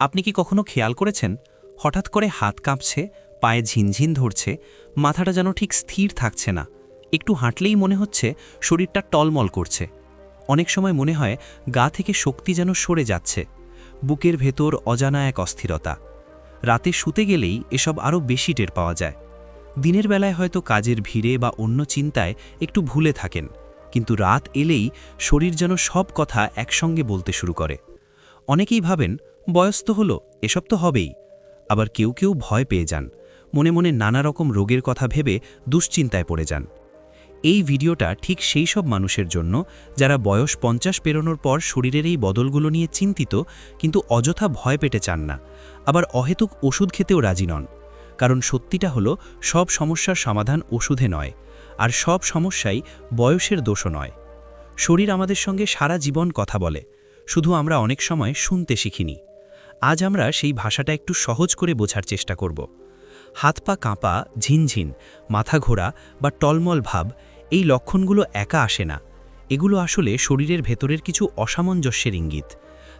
আপনি কি কখনো খেয়াল করেছেন? হঠাৎ করে হাত কাঁপছে, পায়ে ঝিনঝিন ধরছে, মাথাটা যেন ঠিক স্থির থাকছে না। একটু হাঁটলেই মনে হচ্ছে শরীরটা টলমল করছে। অনেক সময় মনে হয় গা থেকে শক্তি যেন সরে যাচ্ছে। বুকের ভেতর অজানা এক অস্থিরতা। রাতে শুতে গেলেই এসব আরও বেশি টের পাওয়া যায়। দিনের বেলায় হয়তো কাজের ভিড়ে বা অন্য চিন্তায় একটু ভুলে থাকেন। কিন্তু রাত এলেই শরীর যেন সব কথা একসঙ্গে বলতে শুরু করে। অনেকেই ভাবেন বয়স তো হলো, এসব তো হবেই। আবার কেউ কেউ ভয় পেয়ে যান, মনে মনে নানা রকম রোগের কথা ভেবে দুশ্চিন্তায় পড়ে যান। এই ভিডিওটা ঠিক সেই সব মানুষের জন্য, যারা বয়স পঞ্চাশ পেরোনোর পর শরীরের এই বদলগুলো নিয়ে চিন্তিত, কিন্তু অযথা ভয় পেটে চান না। আবার অহেতুক ওষুধ খেতেও রাজি নন। কারণ সত্যিটা হলো, সব সমস্যার সমাধান ওষুধে নয়, আর সব সমস্যাই বয়সের দোষও নয়। শরীর আমাদের সঙ্গে সারা জীবন কথা বলে, শুধু আমরা অনেক সময় শুনতে শিখিনি। আজ আমরা সেই ভাষাটা একটু সহজ করে বোঝার চেষ্টা করব। হাত পা কাঁপা, ঝিনঝিন, মাথা ঘোরা বা টলমল ভাব, এই লক্ষণগুলো একা আসে না। এগুলো আসলে শরীরের ভেতরের কিছু অসামঞ্জস্যের ইঙ্গিত।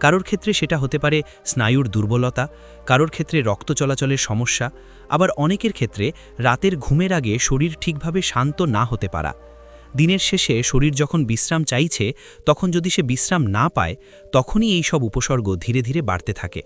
কারোর ক্ষেত্রে সেটা হতে পারে স্নায়ুর দুর্বলতা, কারোর ক্ষেত্রে রক্ত চলাচলের সমস্যা, আবার অনেকের ক্ষেত্রে রাতের ঘুমের আগে শরীর ঠিকভাবে শান্ত না হতে পারা। দিনের শেষে শরীর যখন বিশ্রাম চাইছে, তখন যদি সে বিশ্রাম না পায়, তখনই এই সব উপসর্গ ধীরে ধীরে বাড়তে থাকে।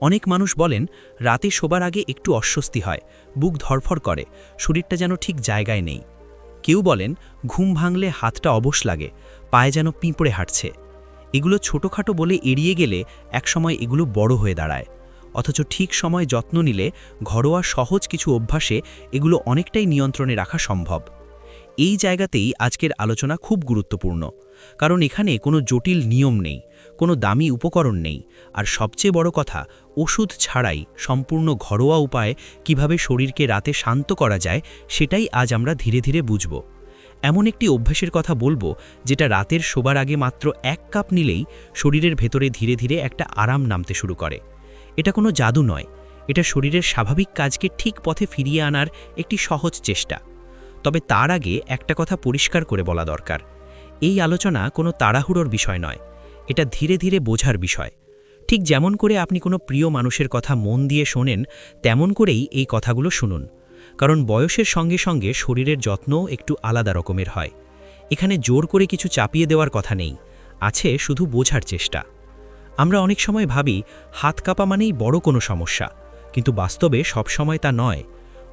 অনেক মানুষ বলেন, রাতে শোবার আগে একটু অস্বস্তি হয়, বুক ধরফর করে, শরীরটা যেন ঠিক জায়গায় নেই। কেউ বলেন, ঘুম ভাঙলে হাতটা অবশ লাগে, পায়ে যেন পিঁপড়ে হাঁটছে। এগুলো ছোটোখাটো বলে এড়িয়ে গেলে একসময় এগুলো বড় হয়ে দাঁড়ায়। অথচ ঠিক সময় যত্ন নিলে ঘরোয়া সহজ কিছু অভ্যাসে এগুলো অনেকটাই নিয়ন্ত্রণে রাখা সম্ভব। এই জায়গাতেই আজকের আলোচনা খুব গুরুত্বপূর্ণ। কারণ এখানে কোনো জটিল নিয়ম নেই, কোনো দামি উপকরণ নেই। আর সবচেয়ে বড় কথা, ওষুধ ছাড়াই সম্পূর্ণ ঘরোয়া উপায়ে কীভাবে শরীরকে রাতে শান্ত করা যায়, সেটাই আজ আমরা ধীরে ধীরে বুঝব। এমন একটি অভ্যাসের কথা বলব, যেটা রাতের শোবার আগে মাত্র এক কাপ নিলেই শরীরের ভেতরে ধীরে ধীরে একটা আরাম নামতে শুরু করে। এটা কোনো জাদু নয়, এটা শরীরের স্বাভাবিক কাজকে ঠিক পথে ফিরিয়ে আনার একটি সহজ চেষ্টা। তবে তার আগে একটা কথা পরিষ্কার করে বলা দরকার। এই আলোচনা কোনো তাড়াহুড়োর বিষয় নয়। এটা ধীরে ধীরে বোঝার বিষয়। ঠিক যেমন করে আপনি কোনো প্রিয় মানুষের কথা মন দিয়ে শোনেন, তেমন করেই এই কথাগুলো শুনুন। কারণ বয়সের সঙ্গে সঙ্গে শরীরের যত্নও একটু আলাদা রকমের হয়। এখানে জোর করে কিছু চাপিয়ে দেওয়ার কথা নেই। আছে শুধু বোঝার চেষ্টা। আমরা অনেক সময় ভাবি, হাত কাঁপা মানেই বড় কোনো সমস্যা। কিন্তু বাস্তবে সবসময় তা নয়।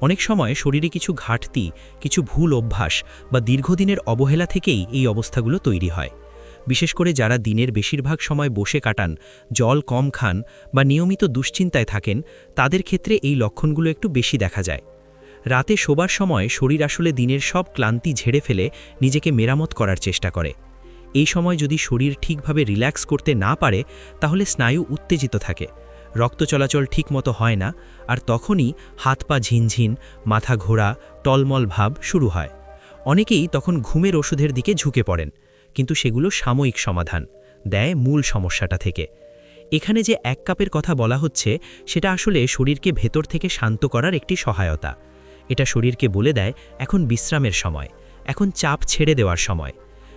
অনেক সময় শরীরে কিছু ঘাটতি, কিছু ভুল অভ্যাস বা দীর্ঘদিনের অবহেলা থেকেই এই অবস্থাগুলো তৈরি হয়। বিশেষ করে যারা দিনের বেশিরভাগ সময় বসে কাটান, জল কম খান বা নিয়মিত দুশ্চিন্তায় থাকেন, তাদের ক্ষেত্রে এই লক্ষণগুলো একটু বেশি দেখা যায়। রাতে শোবার সময় শরীর আসলে দিনের সব ক্লান্তি ঝেড়ে ফেলে নিজেকে মেরামত করার চেষ্টা করে। এই সময় যদি শরীর ঠিকভাবে রিল্যাক্স করতে না পারে, তাহলে স্নায়ু উত্তেজিত থাকে। রক্ত চলাচল ঠিকমতো হয় না আর তখনই হাত পা ঝিনঝিন, মাথা ঘোরা, টলমল ভাব শুরু হয়। অনেকেই তখন ঘুমের ওষুধের দিকে ঝুঁকে পড়েন, কিন্তু সেগুলো সাময়িক সমাধান দেয় মূল সমস্যাটা থেকে। এখানে যে এক কাপের কথা বলা হচ্ছে, সেটা আসলে শরীরকে ভেতর থেকে শান্ত করার একটি সহায়তা। এটা শরীরকে বলে দেয়, এখন বিশ্রামের সময়, এখন চাপ ছেড়ে দেওয়ার সময়।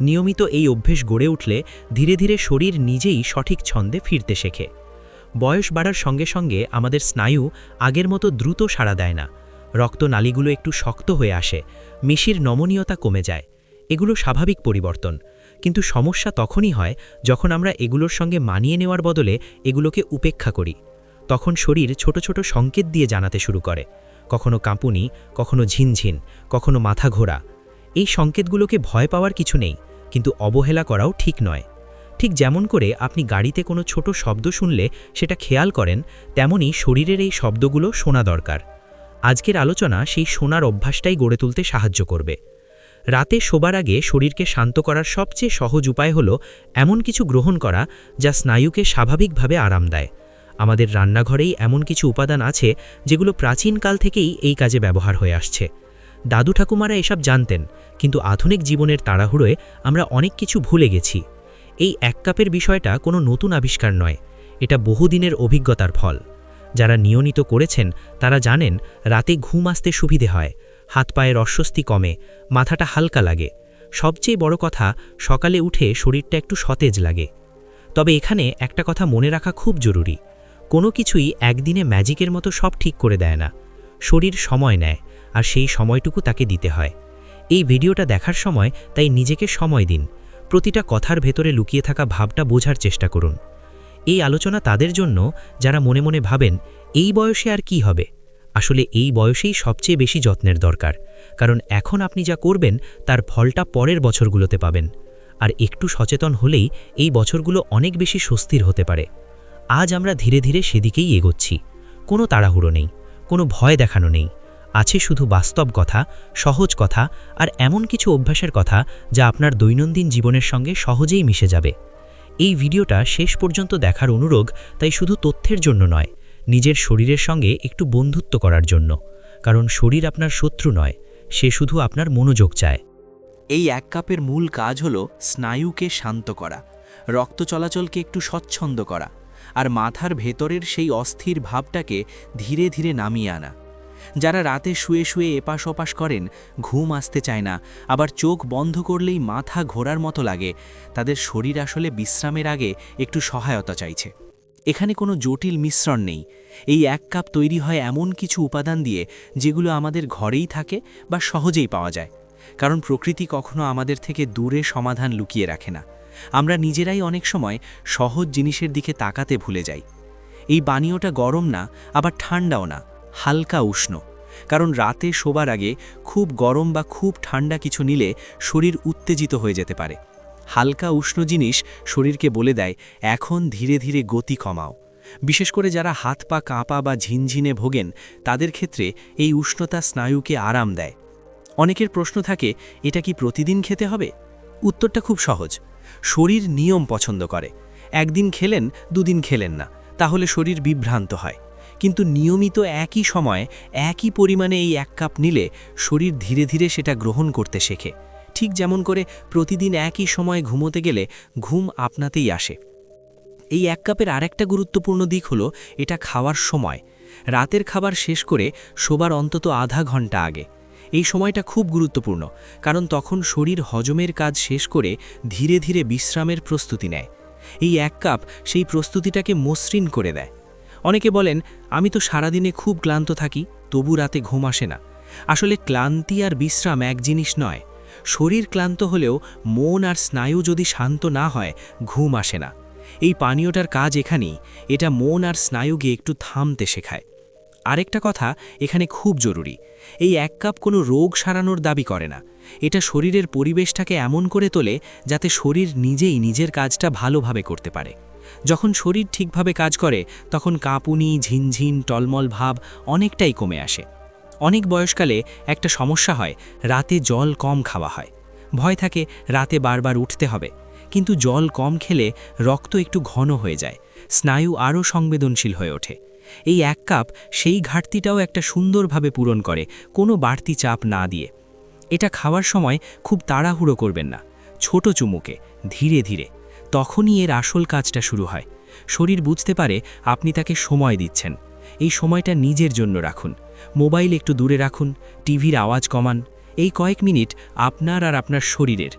নিয়মিত এই অভ্যেস গড়ে উঠলে ধীরে ধীরে শরীর নিজেই সঠিক ছন্দে ফিরতে শেখে। বয়স বাড়ার সঙ্গে সঙ্গে আমাদের স্নায়ু আগের মতো দ্রুত সাড়া দেয় না। রক্তনালীগুলো একটু শক্ত হয়ে আসে, মিশির নমনীয়তা কমে যায়। এগুলো স্বাভাবিক পরিবর্তন। কিন্তু সমস্যা তখনই হয় যখন আমরা এগুলোর সঙ্গে মানিয়ে নেওয়ার বদলে এগুলোকে উপেক্ষা করি। তখন শরীর ছোট ছোট সংকেত দিয়ে জানাতে শুরু করে। কখনো কাঁপুনি, কখনো ঝিনঝিন, কখনো মাথা ঘোরা। এই সংকেতগুলোকে ভয় পাওয়ার কিছু নেই, কিন্তু অবহেলা করাও ঠিক নয়। ঠিক যেমন করে আপনি গাড়িতে কোনো ছোট শব্দ শুনলে সেটা খেয়াল করেন, তেমনি শরীরের এই শব্দগুলো শোনা দরকার। আজকের আলোচনা সেই শোনার অভ্যাসটাই গড়ে তুলতে সাহায্য করবে। রাতে শোবার আগে শরীরকে শান্ত করার সবচেয়ে সহজ উপায় হল এমন কিছু গ্রহণ করা যা স্নায়ুকে স্বাভাবিকভাবে আরাম দেয়। আমাদের রান্নাঘরেই এমন কিছু উপাদান আছে যেগুলো প্রাচীনকাল থেকেই এই কাজে ব্যবহার হয়ে আসছে। দাদু ঠাকুমারা এসব জানতেন, কিন্তু আধুনিক জীবনের তাড়াহুড়োয় আমরা অনেক কিছু ভুলে গেছি। এই এক কাপের বিষয়টা কোনো নতুন আবিষ্কার নয়। এটা বহুদিনের অভিজ্ঞতার ফল। যারা নিয়মিত করেছেন, তারা জানেন, রাতে ঘুম আসতে সুবিধে হয়। হাত পায়ের অস্বস্তি কমে, মাথাটা হালকা লাগে। সবচেয়ে বড় কথা, সকালে উঠে শরীরটা একটু সতেজ লাগে। তবে এখানে একটা কথা মনে রাখা খুব জরুরি। কোনো কিছুই একদিনে ম্যাজিকের মতো সব ঠিক করে দেয় না। শরীর সময় নেয়, আর সেই সময়টুকু তাকে দিতে হয়। এই ভিডিওটা দেখার সময় তাই নিজেকে সময় দিন। প্রতিটা কথার ভেতরে লুকিয়ে থাকা ভাবটা বোঝার চেষ্টা করুন। এই আলোচনা তাদের জন্য, যারা মনে মনে ভাবেন, এই বয়সে আর কি হবে? আসলে এই বয়সেই সবচেয়ে বেশি যত্নের দরকার। কারণ এখন আপনি যা করবেন, তার ফলটা পরের বছরগুলোতে পাবেন। আর একটু সচেতন হলেই এই বছরগুলো অনেক বেশি স্বস্তির হতে পারে। আজ আমরা ধীরে ধীরে সেদিকেই এগোচ্ছি। কোনো তাড়াহুড়ো নেই। কোনো ভয় দেখানো নেই। আছে শুধু বাস্তব কথা, সহজ কথা আর এমন কিছু অভ্যাসের কথা যা আপনার দৈনন্দিন জীবনের সঙ্গে সহজেই মিশে যাবে। এই ভিডিওটা শেষ পর্যন্ত দেখার অনুরোধ, তাই শুধু তথ্যের জন্য নয়, নিজের শরীরের সঙ্গে একটু বন্ধুত্ব করার জন্য। কারণ শরীর আপনার শত্রু নয়, সে শুধু আপনার মনোযোগ চায়। এই এক কাপের মূল কাজ হল স্নায়ুকে শান্ত করা, রক্ত চলাচলকে একটু স্বচ্ছন্দ করা, আর মাথার ভেতরের সেই অস্থির ভাবটাকে ধীরে ধীরে নামিয়ে আনা। যারা রাতে শুয়ে শুয়ে এপাশ ওপাশ করেন, ঘুম আসতে চায় না, আবার চোখ বন্ধ করলেই মাথা ঘোরার মতো লাগে। তাদের শরীর আসলে বিশ্রামের আগে একটু সহায়তা চাইছে। এখানে কোনো জটিল মিশ্রণ নেই। এই এক কাপ তৈরি হয় এমন কিছু উপাদান দিয়ে, যেগুলো আমাদের ঘরেই থাকে বা সহজেই পাওয়া যায়। কারণ প্রকৃতি কখনো আমাদের থেকে দূরে সমাধান লুকিয়ে রাখে না। আমরা নিজেরাই অনেক সময় সহজ জিনিসের দিকে তাকাতে ভুলে যাই। এই পানীয়টা গরম না, আবার ঠান্ডাও না। হালকা উষ্ণ, কারণ রাতে শোবার আগে খুব গরম বা খুব ঠান্ডা কিছু নিলে শরীর উত্তেজিত হয়ে যেতে পারে। হালকা উষ্ণ জিনিস শরীরকে বলে দেয়, এখন ধীরে ধীরে গতি কমাও। বিশেষ করে যারা হাত পা কাঁপা বা ঝিনঝিনে ভোগেন, তাদের ক্ষেত্রে এই উষ্ণতা স্নায়ুকে আরাম দেয়। অনেকের প্রশ্ন থাকে, এটা কি প্রতিদিন খেতে হবে? উত্তরটা খুব সহজ, শরীর নিয়ম পছন্দ করে। একদিন খেলেন, দুদিন খেলেন না, তাহলে শরীর বিভ্রান্ত হয়। কিন্তু নিয়মিত একই সময় একই পরিমাণে এই এক কাপ নিলে শরীর ধীরে ধীরে সেটা গ্রহণ করতে শেখে। ঠিক যেমন করে প্রতিদিন একই সময় ঘুমোতে গেলে ঘুম আপনাতেই আসে। এই এক কাপের আরেকটা গুরুত্বপূর্ণ দিক হলো এটা খাওয়ার সময়। রাতের খাবার শেষ করে শোবার অন্তত আধা ঘণ্টা আগে। এই সময়টা খুব গুরুত্বপূর্ণ, কারণ তখন শরীর হজমের কাজ শেষ করে ধীরে ধীরে বিশ্রামের প্রস্তুতি নেয়। এই এক কাপ সেই প্রস্তুতিটাকে মসৃণ করে দেয়। অনেকে বলেন, আমি তো সারাদিনে খুব ক্লান্ত থাকি, তবু রাতে ঘুম আসে না। আসলে ক্লান্তি আর বিশ্রাম এক জিনিস নয়। শরীর ক্লান্ত হলেও মন আর স্নায়ু যদি শান্ত না হয়, ঘুম আসে না। এই পানীয়টার কাজ এখানেই, এটা মন আর স্নায়ুকে একটু থামতে শেখায়। আরেকটা কথা এখানে খুব জরুরি, এই এক কাপ কোনো রোগ সারানোর দাবি করে না। এটা শরীরের পরিবেশটাকে এমন করে তোলে যাতে শরীর নিজেই নিজের কাজটা ভালোভাবে করতে পারে। যখন শরীর ঠিকভাবে কাজ করে, তখন কাঁপুনি, ঝিনঝিন, টলমল ভাব অনেকটাই কমে আসে। অনেক বয়সকালে একটা সমস্যা হয়, রাতে জল কম খাওয়া হয়। ভয় থাকে, রাতে বারবার উঠতে হবে। কিন্তু জল কম খেলে রক্ত একটু ঘন হয়ে যায়, স্নায়ু আরও সংবেদনশীল হয়ে ওঠে। এই এক কাপ সেই ঘাটতিটাও একটা সুন্দরভাবে পূরণ করে, কোনো বাড়তি চাপ না দিয়ে। এটা খাওয়ার সময় খুব তাড়াহুড়ো করবেন না, ছোট চুমুকে, ধীরে ধীরে। তখনই এর আসল কাজটা শুরু হয়। শরীর বুঝতে পারে আপনি তাকে সময় দিচ্ছেন। এই সময়টা নিজের জন্য রাখুন। মোবাইল একটু দূরে রাখুন, টিভির আওয়াজ কমান, এই কয়েক মিনিট আপনার আর আপনার শরীরের।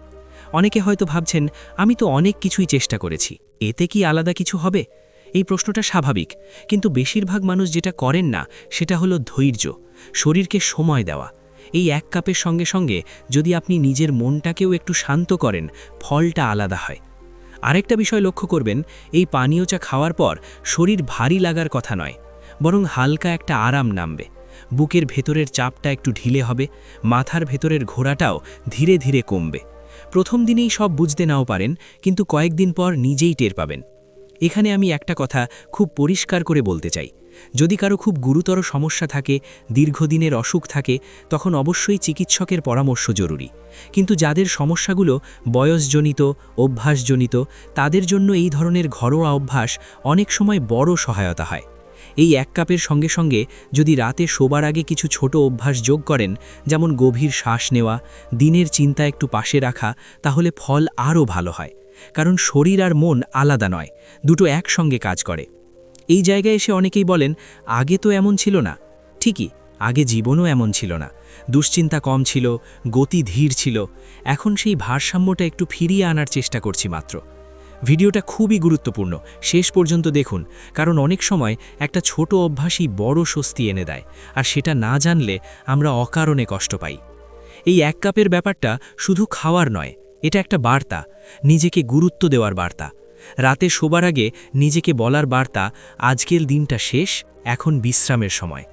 অনেকে হয়তো ভাবছেন, আমি তো অনেক কিছুই চেষ্টা করেছি, এতে কি আলাদা কিছু হবে? এই প্রশ্নটা স্বাভাবিক, কিন্তু বেশিরভাগ মানুষ যেটা করেন না, সেটা হলো ধৈর্য, শরীরকে সময় দেওয়া। এই এক কাপের সঙ্গে সঙ্গে যদি আপনি নিজের মনটাকেও একটু শান্ত করেন, ফলটা আলাদা হয়। আরেকটা বিষয় লক্ষ্য করবেন, এই পানীয় চা খাওয়ার পর শরীর ভারী লাগার কথা নয়, বরং হালকা একটা আরাম নামবে। বুকের ভেতরের চাপটা একটু ঢিলে হবে, মাথার ভেতরের ঘোড়াটাও ধীরে ধীরে কমবে। প্রথম দিনেই সব বুঝতে নাও পারেন, কিন্তু কয়েকদিন পর নিজেই টের পাবেন। এখানে আমি একটা কথা খুব পরিষ্কার করে বলতে চাই। যদি কারও খুব গুরুতর সমস্যা থাকে, দীর্ঘদিনের অসুখ থাকে, তখন অবশ্যই চিকিৎসকের পরামর্শ জরুরি। কিন্তু যাদের সমস্যাগুলো বয়সজনিত, অভ্যাসজনিত, তাদের জন্য এই ধরনের ঘরোয়া অভ্যাস অনেক সময় বড় সহায়তা হয়। এই এক কাপের সঙ্গে সঙ্গে যদি রাতে শোবার আগে কিছু ছোট অভ্যাস যোগ করেন, যেমন গভীর শ্বাস নেওয়া, দিনের চিন্তা একটু পাশে রাখা, তাহলে ফল আরও ভালো হয়। কারণ শরীর আর মন আলাদা নয়, দুটো একসঙ্গে কাজ করে। এই জায়গায় এসে অনেকেই বলেন, আগে তো এমন ছিল না। ঠিকই, আগে জীবনও এমন ছিল না। দুশ্চিন্তা কম ছিল, গতি ধীর ছিল। এখন সেই ভারসাম্যটা একটু ফিরিয়ে আনার চেষ্টা করছি মাত্র। ভিডিওটা খুবই গুরুত্বপূর্ণ, শেষ পর্যন্ত দেখুন, কারণ অনেক সময় একটা ছোট অভ্যাসই বড় স্বস্তি এনে দেয়, আর সেটা না জানলে আমরা অকারণে কষ্ট পাই। এই এক কাপের ব্যাপারটা শুধু খাওয়ার নয় এটা একটা বার্তা, নিজেকে গুরুত্ব দেওয়ার বার্তা। রাতে শোবার আগে নিজেকে বলার বার্তা, আজকের দিনটা শেষ, এখন বিশ্রামের সময়।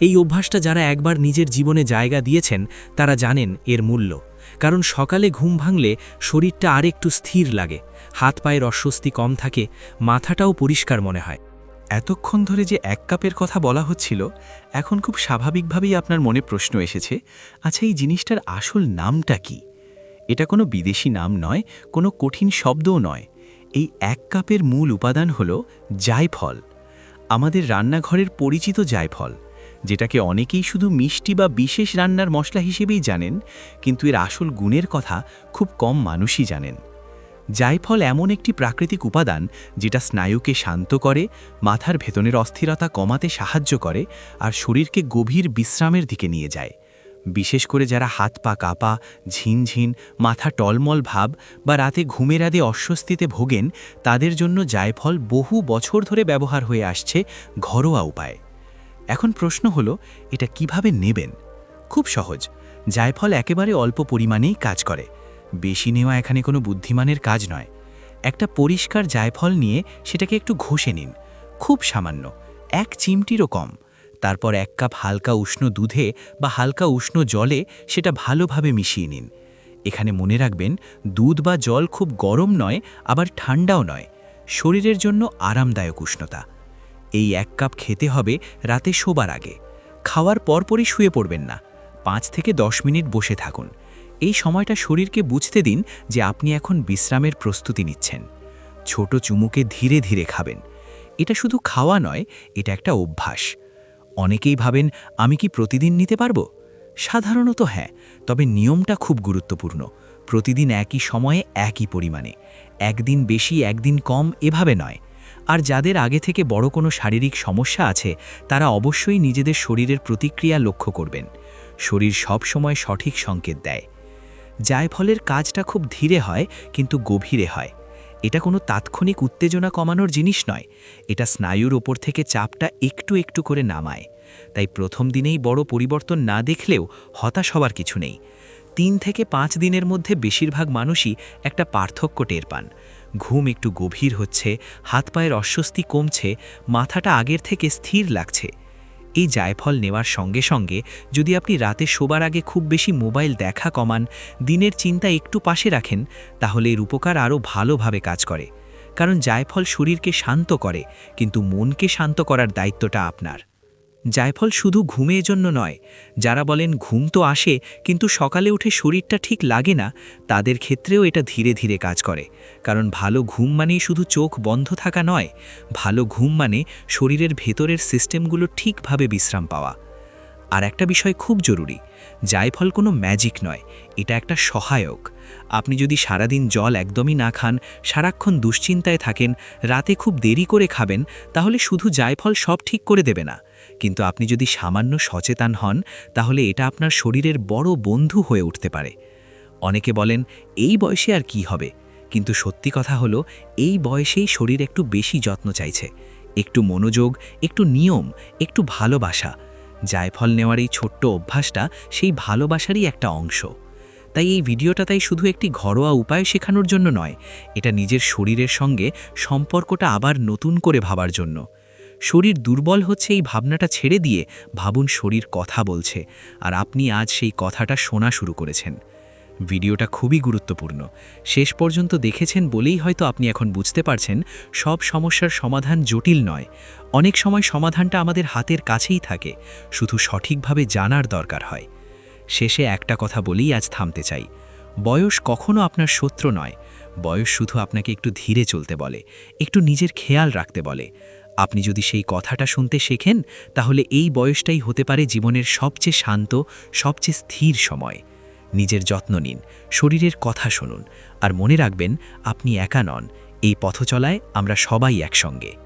এই অভ্যাসটা যারা একবার নিজের জীবনে জায়গা দিয়েছেন, তারা জানেন এর মূল্য। কারণ সকালে ঘুম ভাঙলে শরীরটা আরেকটু স্থির লাগে, হাত পায়ের অস্বস্তি কম থাকে, মাথাটাও পরিষ্কার মনে হয়। এতক্ষণ ধরে যে এক কাপের কথা বলা হচ্ছিল, এখন খুব স্বাভাবিকভাবেই আপনার মনে প্রশ্ন এসেছে আচ্ছা এই জিনিসটার আসল নামটা কি? এটা কোনো বিদেশি নাম নয়, কোনো কঠিন শব্দও নয়। এই এক কাপের মূল উপাদান হল জায়ফল। আমাদের রান্নাঘরের পরিচিত জায়ফল, যেটাকে অনেকেই শুধু মিষ্টি বা বিশেষ রান্নার মশলা হিসেবেই জানেন, কিন্তু এর আসল গুণের কথা খুব কম মানুষই জানেন। জায়ফল এমন একটি প্রাকৃতিক উপাদান যেটা স্নায়ুকে শান্ত করে, মাথার ভেতনের অস্থিরতা কমাতে সাহায্য করে, আর শরীরকে গভীর বিশ্রামের দিকে নিয়ে যায়। বিশেষ করে যারা হাত পা কাপা, ঝিনঝিন, মাথা টলমল ভাব বা রাতে ঘুমের আদে অস্বস্তিতে ভোগেন, তাদের জন্য জায়ফল বহু বছর ধরে ব্যবহার হয়ে আসছে ঘরোয়া উপায়। এখন প্রশ্ন হলো, এটা কীভাবে নেবেন? খুব সহজ। জায়ফল একেবারে অল্প পরিমাণেই কাজ করে। বেশি নেওয়া এখানে কোনো বুদ্ধিমানের কাজ নয়। একটা পরিষ্কার জায়ফল নিয়ে সেটাকে একটু ঘষে নিন। খুব সামান্য। এক চিমটিরও কম। তারপর এক কাপ হালকা উষ্ণ দুধে বা হালকা উষ্ণ জলে সেটা ভালোভাবে মিশিয়ে নিন। এখানে মনে রাখবেন, দুধ বা জল খুব গরম নয়, আবার ঠান্ডাও নয়। শরীরের জন্য আরামদায়ক উষ্ণতা। এই এক কাপ খেতে হবে রাতে শোবার আগে। খাওয়ার পরপরই শুয়ে পড়বেন না। পাঁচ থেকে দশ মিনিট বসে থাকুন। এই সময়টা শরীরকে বুঝতে দিন যে আপনি এখন বিশ্রামের প্রস্তুতি নিচ্ছেন। ছোট চুমুকে ধীরে ধীরে খাবেন। এটা শুধু খাওয়া নয়, এটা একটা অভ্যাস। অনেকেই ভাবেন, আমি কি প্রতিদিন নিতে পারব? সাধারণত হ্যাঁ তবে নিয়মটা খুব গুরুত্বপূর্ণ। প্রতিদিন একই সময়ে একই পরিমাণে। একদিন বেশি, একদিন কম, এভাবে নয়। আর যাদের আগে থেকে বড় কোনো শারীরিক সমস্যা আছে, তারা অবশ্যই নিজেদের শরীরের প্রতিক্রিয়া লক্ষ্য করবেন। শরীর সব সময় সঠিক সংকেত দেয়। জায়ফলের কাজটা খুব ধীরে হয়, কিন্তু গভীরে হয়। এটা কোনো তাৎক্ষণিক উত্তেজনা কমানোর জিনিস নয়। এটা স্নায়ুর ওপর থেকে চাপটা একটু একটু করে নামায়। তাই প্রথম দিনেই বড় পরিবর্তন না দেখলেও হতাশ হবার কিছু নেই। তিন থেকে পাঁচ দিনের মধ্যে বেশিরভাগ মানুষই একটা পার্থক্য টের পান। ঘুম একটু গভীর হচ্ছে, হাত পায়ের অস্বস্তি কমছে, মাথাটা আগের থেকে স্থির লাগছে। এই জায়ফল নেওয়ার সঙ্গে সঙ্গে যদি আপনি রাতে শোবার আগে খুব বেশি মোবাইল দেখা কমান, দিনের চিন্তা একটু পাশে রাখেন, তাহলে এর উপকার আরও ভালোভাবে কাজ করে। কারণ জায়ফল শরীরকে শান্ত করে, কিন্তু মনকে শান্ত করার দায়িত্বটা আপনার। জায়ফল শুধু ঘুমের জন্য নয়। যারা বলেন ঘুম তো আসে, কিন্তু সকালে উঠে শরীরটা ঠিক লাগে না, তাদের ক্ষেত্রেও এটা ধীরে ধীরে কাজ করে। কারণ ভালো ঘুম মানেই শুধু চোখ বন্ধ থাকা নয়, ভালো ঘুম মানে শরীরের ভেতরের সিস্টেমগুলো ঠিকভাবে বিশ্রাম পাওয়া। আর একটা বিষয় খুব জরুরি জায়ফল কোনো ম্যাজিক নয়, এটা একটা সহায়ক। আপনি যদি সারাদিন জল একদমই না খান, সারাক্ষণ দুশ্চিন্তায় থাকেন, রাতে খুব দেরি করে খাবেন, তাহলে শুধু জায়ফল সব ঠিক করে দেবে না। কিন্তু আপনি যদি সামান্য সচেতন হন, তাহলে এটা আপনার শরীরের বড় বন্ধু হয়ে উঠতে পারে। অনেকে বলেন, এই বয়সে আর কি হবে? কিন্তু সত্যি কথা হলো, এই বয়সেই শরীর একটু বেশি যত্ন চাইছে। একটু মনোযোগ, একটু নিয়ম, একটু ভালোবাসা। জায়ফল নেওয়ার এই ছোট্ট অভ্যাসটা সেই ভালোবাসারই একটা অংশ। তাই এই ভিডিওটা তাই শুধু একটি ঘরোয়া উপায় শেখানোর জন্য নয়, এটা নিজের শরীরের সঙ্গে সম্পর্কটা আবার নতুন করে ভাবার জন্য। শরীর দুর্বল হচ্ছে এই ভাবনাটা ছেড়ে দিয়ে ভাবুন শরীর কথা বলছে, আর আপনি আজ সেই কথাটা শোনা শুরু করেছেন। ভিডিওটা খুবই গুরুত্বপূর্ণ। শেষ পর্যন্ত দেখেছেন বলেই হয়তো আপনি এখন বুঝতে পারছেন, সব সমস্যার সমাধান জটিল নয়। অনেক সময় সমাধানটা আমাদের হাতের কাছেই থাকে, শুধু সঠিকভাবে জানার দরকার হয়। শেষে একটা কথা বলেই আজ থামতে চাই। বয়স কখনো আপনার শত্রু নয়। বয়স শুধু আপনাকে একটু ধীরে চলতে বলে, একটু নিজের খেয়াল রাখতে বলে। আপনি যদি সেই কথাটা শুনতে শেখেন, তাহলে এই বয়সটাই হতে পারে জীবনের সবচেয়ে শান্ত, সবচেয়ে স্থির সময়। নিজের যত্ন নিন, শরীরের কথা শুনুন, আর মনে রাখবেন, আপনি একা নন। এই পথচলায় আমরা সবাই একসঙ্গে।